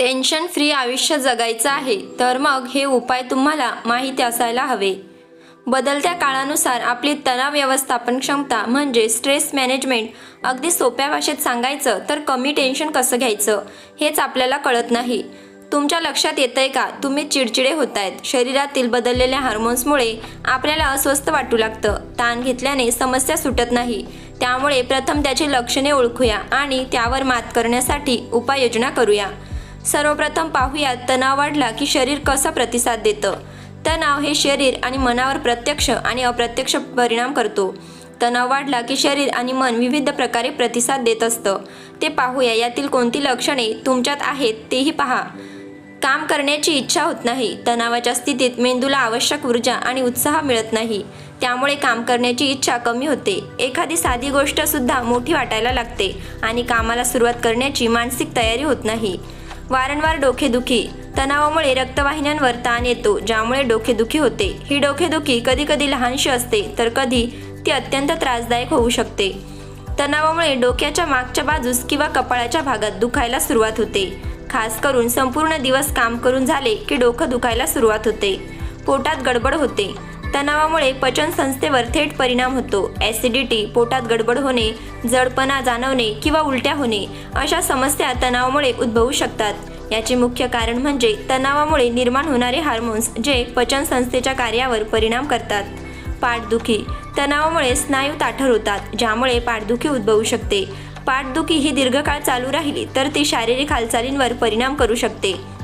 Tension free आयुष्य जगायचं आहे तर मग हे उपाय तुम्हाला माहिती असायला हवे. बदलत्या काळानुसार आपली तणाव व्यवस्थापन क्षमता म्हणजे स्ट्रेस मॅनेजमेंट अगदी सोप्या भाषेत सांगायचं तर कमी टेन्शन कसं घ्यायचं हेच आपल्याला कळत नाही. तुमच्या लक्षात येतंय का? तुम्ही चिडचिडे होत आहेत शरीरातील बदललेल्या हार्मोन्समुळे आपल्याला अस्वस्थ वाटू लागतं. ताण घेतल्याने समस्या सुटत नाही. त्यामुळे प्रथम त्याची लक्षणे ओळखूया आणि त्यावर मात करण्यासाठी उपाययोजना करूया. सर्वप्रथम पाहूया तणाव वाढला की शरीर कसा प्रतिसाद देतं? तणाव हे शरीर आणि मनावर प्रत्यक्ष आणि अप्रत्यक्ष परिणाम करतो. तणाव वाढला की शरीर आणि मन विविध प्रकारे प्रतिसाद देत असतं. ते पाहूया यातील कोणती लक्षणे तुमच्यात आहेत तेही पहा. काम करण्याची इच्छा होत नाही तणावाच्या स्थितीत मेंदूला आवश्यक ऊर्जा आणि उत्साह मिळत नाही. त्यामुळे काम करण्याची इच्छा कमी होते. एखादी साधी गोष्ट सुद्धा मोठी वाटायला लागते आणि कामाला सुरुवात करण्याची मानसिक तयारी होत नाही. वारंवार डोकेदुखी. तणावामुळे रक्तवाहिन्यांवर ताण येतो ज्यामुळे डोकेदुखी होते. ही डोकेदुखी कधी कधी लहानशी असते तर कधी ती अत्यंत त्रासदायक होऊ शकते. तणावामुळे डोक्याच्या मागच्या बाजूस किंवा कपाळाच्या भागात दुखायला सुरुवात होते. खास करून संपूर्ण दिवस काम करून झाले की डोकं दुखायला सुरुवात होते. पोटात गडबड होते. तणावामुळे पचन संस्थेवर थेट परिणाम होतो. ॲसिडिटी पोटात गडबड होणे जडपणा जाणवणे किंवा उलट्या होणे अशा समस्या तणावामुळे उद्भवू शकतात. याचे मुख्य कारण म्हणजे तणावामुळे निर्माण होणारे हार्मोन्स जे पचन संस्थेच्या कार्यावर परिणाम करतात. पाठदुखी तणावामुळे स्नायू ताठर होतात ज्यामुळे पाठदुखी उद्भवू शकते. पाठदुखी ही दीर्घकाळ चालू राहिली तर ती शारीरिक हालचालींवर परिणाम करू शकते.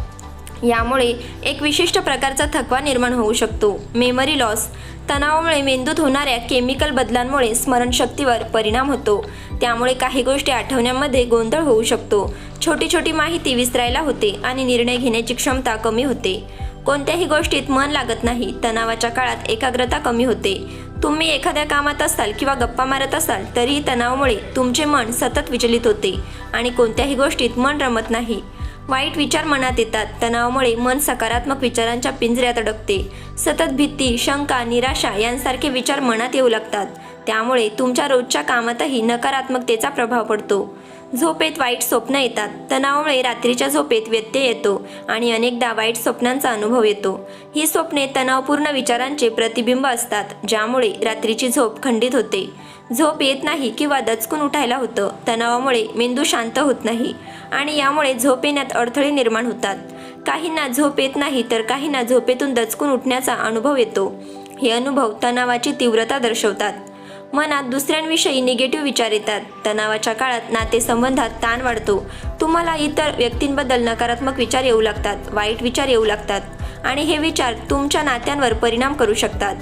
यामुळे एक विशिष्ट प्रकारचा थकवा निर्माण होऊ शकतो. मेमरी लॉस तणावामुळे मेंदूत होणाऱ्या केमिकल बदलांमुळे स्मरणशक्तीवर परिणाम होतो. त्यामुळे काही गोष्टी आठवण्यामध्ये गोंधळ होऊ शकतो. छोटी छोटी माहिती विसरायला होते आणि निर्णय घेण्याची क्षमता कमी होते. कोणत्याही गोष्टीत मन लागत नाही. तणावाच्या काळात एकाग्रता कमी होते. तुम्ही एखाद्या कामात असाल किंवा गप्पा मारत असाल तरीही तणावामुळे तुमचे मन सतत विचलित होते आणि कोणत्याही गोष्टीत मन रमत नाही. वाईट विचार मनात येतात. तणावामुळे मन सकारात्मक विचारांच्या पिंजऱ्यात अडकते. सतत भीती शंका निराशा यांसारखे विचार मनात येऊ लागतात. त्यामुळे तुमच्या रोजच्या कामातही नकारात्मकतेचा प्रभाव पडतो. झोपेत वाईट स्वप्न येतात. तणावामुळे रात्रीच्या झोपेत व्यत्यय येतो आणि अनेकदा वाईट स्वप्नांचा अनुभव येतो. ही स्वप्ने तणावपूर्ण विचारांचे प्रतिबिंब असतात ज्यामुळे रात्रीची झोप खंडित होते. झोप येत नाही किंवा दचकून उठायला होतं. तणावामुळे मेंदू शांत होत नाही आणि यामुळे झोप येण्यात अडथळे निर्माण होतात. काहींना झोप येत नाही तर काहींना झोपेतून दचकून उठण्याचा अनुभव येतो. हे अनुभव तणावाची तीव्रता दर्शवतात. मनात दुसऱ्यांविषयी निगेटिव्ह विचार येतात. तणावाच्या काळात नातेसंबंधात ताण वाढतो. तुम्हाला इतर व्यक्तींबद्दल नकारात्मक विचार येऊ लागतात वाईट विचार येऊ लागतात आणि हे विचार तुमच्या नात्यांवर परिणाम करू शकतात.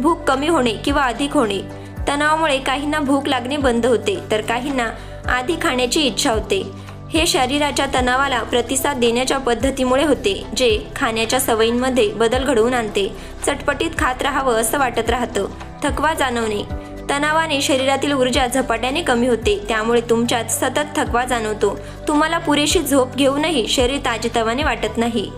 भूक कमी होणे किंवा अधिक होणे. तणावामुळे काहींना भूक लागणे बंद होते तर काहींना आधी खाण्याची इच्छा होते. हे शरीराच्या तणावाला प्रतिसाद देण्याच्या पद्धतीमुळे होते जे खाण्याच्या सवयींमध्ये बदल घडवून आणते. चटपटीत खात राहावं असं वाटत राहतं. थकवा जाणवणे. तणावाने शरीरातील ऊर्जा झपाट्याने कमी होते. त्यामुळे तुमच्यात सतत थकवा जाणवतो. तुम्हाला पुरेशी झोप घेऊनही शरीर ताजेतवाने वाटत नाही.